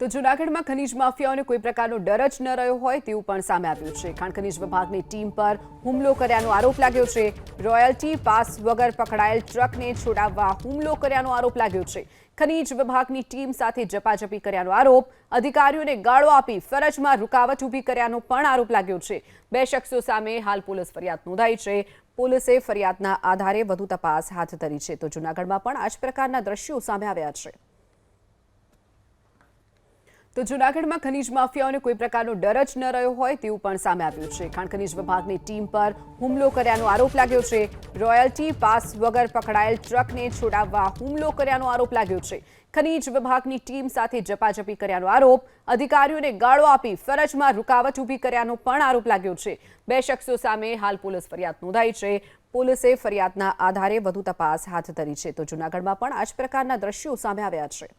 તો જૂનાગઢમાં ખનીજ માફિયાઓને કોઈ પ્રકારનો ડર જ ન રહ્યો હોય તેવું પણ સામે આવ્યું છે. ખાણ ખનીજ વિભાગની ટીમ પર હુમલો કર્યાનો આરોપ લાગ્યો છે. રોયલ્ટી પાસ વગર પકડાયેલ ટ્રકને છોડાવવા હુમલો કર્યાનો આરોપ લાગ્યો છે. ખનીજ વિભાગની ટીમ સાથે જપાજપી કર્યાનો આરોપ, અધિકારીઓને ગાળો આપી ફરજમાં રૂકાવટ ઊભી કર્યાનો પણ આરોપ લાગ્યો છે. બે શખ્સો સામે હાલ પોલીસ ફરિયાદ નોંધાઈ છે. પોલીસે ફરિયાદના આધારે વધુ તપાસ હાથ ધરી છે. તો જૂનાગઢમાં પણ આ જ પ્રકારના દ્રશ્યો સામે આવ્યા છે. તો જૂનાગઢમાં ખનીજ માફિયાઓને કોઈ પ્રકારનો ડર જ ન રહ્યો હોય તેવું પણ સામે આવ્યું છે. ખાણ ખનીજ વિભાગની ટીમ પર હુમલો કર્યાનો આરોપ લાગ્યો છે. રોયલ્ટી પાસ વગર પકડાયેલ ટ્રકને છોડાવવા હુમલો કર્યાનો આરોપ લાગ્યો છે. ખનીજ વિભાગની ટીમ સાથે જપાજપી કર્યાનો આરોપ, અધિકારીઓને ગાળો આપી ફરજમાં રૂકાવટ ઊભી કર્યાનો પણ આરોપ લાગ્યો છે. બે શખ્સો સામે હાલ પોલીસ ફરિયાદ નોંધાઈ છે. પોલીસે ફરિયાદના આધારે વધુ તપાસ હાથ ધરી છે. તો જૂનાગઢમાં પણ આ જ પ્રકારના દ્રશ્યો સામે આવ્યા છે.